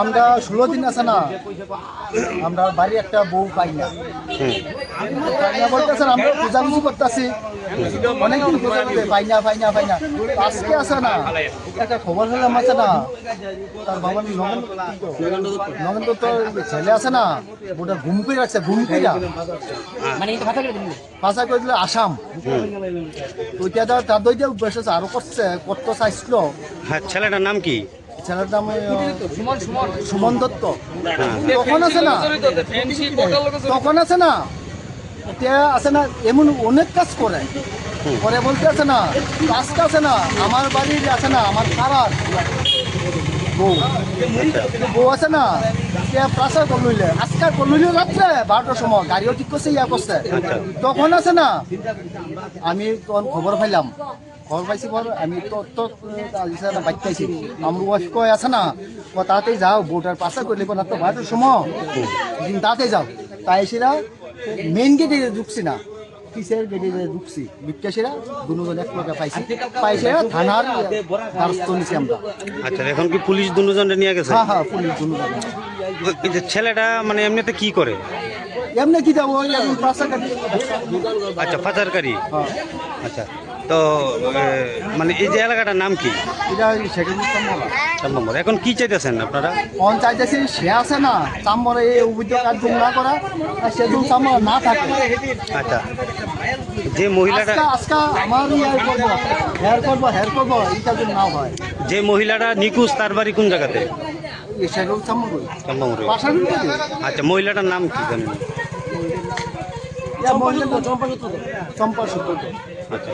আমরা ষোলো দিন আছে না আমরা বাড়ি একটা বউ পাই না। বলতেছেন আমরা খোঁজাখুঁজি করতেছি। অনেক দিন পাই না পাই না পাই না। আজকে আছে না একটা খবর হলাম আছে না তার বাবার নগেন নগেন তো তোর ছেলে আছে না ওটা ঘুম করে রাখছে ঘুম করে করে দিলে আসাম। ওইটা তার দইটা অভ্যাস আছে আরও করছে কত চাইছিল হ্যাঁ ছেলেটার নাম কি? ছেলের নাম সুমন দত্ত। তখন আছে না? তখন আছে না? এতিয়া আছে না এমন অনেক কাজ করে। করে বলতে আছে না কাজটা আছে না আমার বাড়ির আছে না আমার পাড়ার। বউ। বউ আছে না এতিয়া প্রাসার করলইলে আজকে করলইলে রাত্রে বারোটার সময় গাড়িও ঠিক করছে ইয়া করছে। তখন আছে না আমি তখন খবর পাইলাম খবর পাইছি পর আমি তো তো বাইক পাইছি। আমার ওয়াইফ কয় আছে না তাড়াতাড়ি যাও বোটার পাশে করলে কোন তো বারোটার সময় তাড়াতাড়ি যাও। তাই সেরা মেইন গেটে ঢুকছি না। পিসের গেটে ঢুকছি বিকাশেরা দুজন এক লোকে পাইছি। পাইছে থানার দ্বারস্থ নিছি আমরা আচ্ছা এখন কি পুলিশ দুজনটা নিয়ে গেছে? হ্যাঁ হ্যাঁ পুলিশ দুজন ছেলেটা মানে এমনিতে কি করে এমনি কি যাব ওই এখন আচ্ছা পাচারকারী? হ্যাঁ আচ্ছা তো মানে এই যে এলাকাটার নাম কি? এটা নম্বর। এখন কি চাইতেছেন আপনারা? পঞ্চায়েতে সে আছে না চাম্বরে এই কার্যক্রম না করা আর সেদিন চাম্বর না থাকে। আচ্ছা যে মহিলাটা আজকা আমার ইয়ার করব হেয়ার করব হেয়ার করব এইটা যদি না হয়। যে মহিলাটা নিখোঁজ তার বাড়ি কোন জায়গাতে? চাম্বর। আচ্ছা মহিলাটার নাম কি জানেন চম্পা সূত্র আচ্ছা।